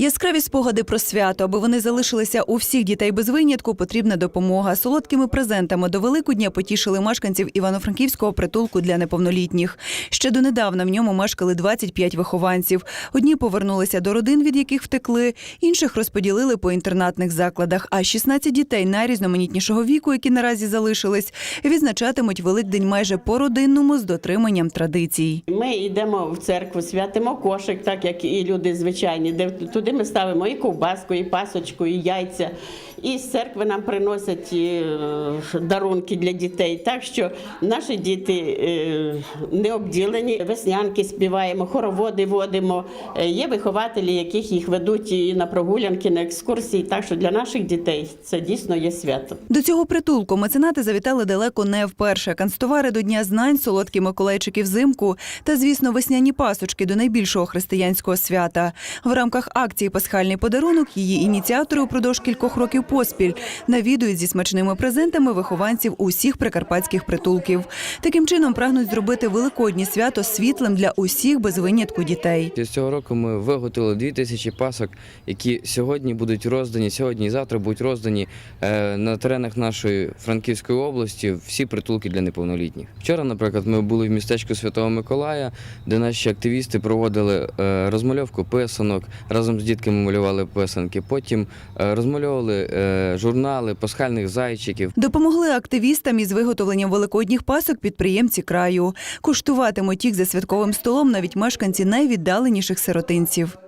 Яскраві спогади про свято, аби вони залишилися у всіх дітей без винятку, потрібна допомога. Солодкими презентами до Великодня потішили мешканців Івано-Франківського притулку для неповнолітніх. Ще донедавна в ньому мешкали 25 вихованців. Одні повернулися до родин, від яких втекли, інших розподілили по інтернатних закладах. А 16 дітей найрізноманітнішого віку, які наразі залишились, відзначатимуть Великдень майже по родинному з дотриманням традицій. Ми йдемо в церкву, святимо кошик, так як і люди звичайні. Де туди ми ставимо і ковбаску, і пасочку, і яйця. І з церкви нам приносять е, дарунки для дітей. Так що наші діти е, не обділені. Веснянки співаємо, хороводи водимо. Е, Є вихователі, яких їх ведуть і на прогулянки, на екскурсії. Так що для наших дітей це дійсно є свято. До цього притулку меценати завітали далеко не вперше. Канцтовари до Дня знань, солодкі миколайчики взимку та, звісно, весняні пасочки до найбільшого християнського свята. В рамках акції Пасхальний подарунок її ініціатори упродовж кількох років поспіль навідують зі смачними презентами вихованців усіх прикарпатських притулків. Таким чином прагнуть зробити великоднє свято світлим для усіх без винятку дітей. З цього року ми виготовили 2 тисячі пасок, які сьогодні будуть роздані, сьогодні і завтра будуть роздані е, на теренах нашої Франківської області всі притулки для неповнолітніх. Вчора, наприклад, ми були в містечку Святого Миколая, де наші активісти проводили е, розмальовку писанок, разом з дітками малювали писанки. Потім е, розмальовували е, журнали пасхальних зайчиків. Допомогли активістам із виготовленням великодніх пасок підприємці краю. Куштуватимуть їх за святковим столом навіть мешканці найвіддаленіших сиротинців.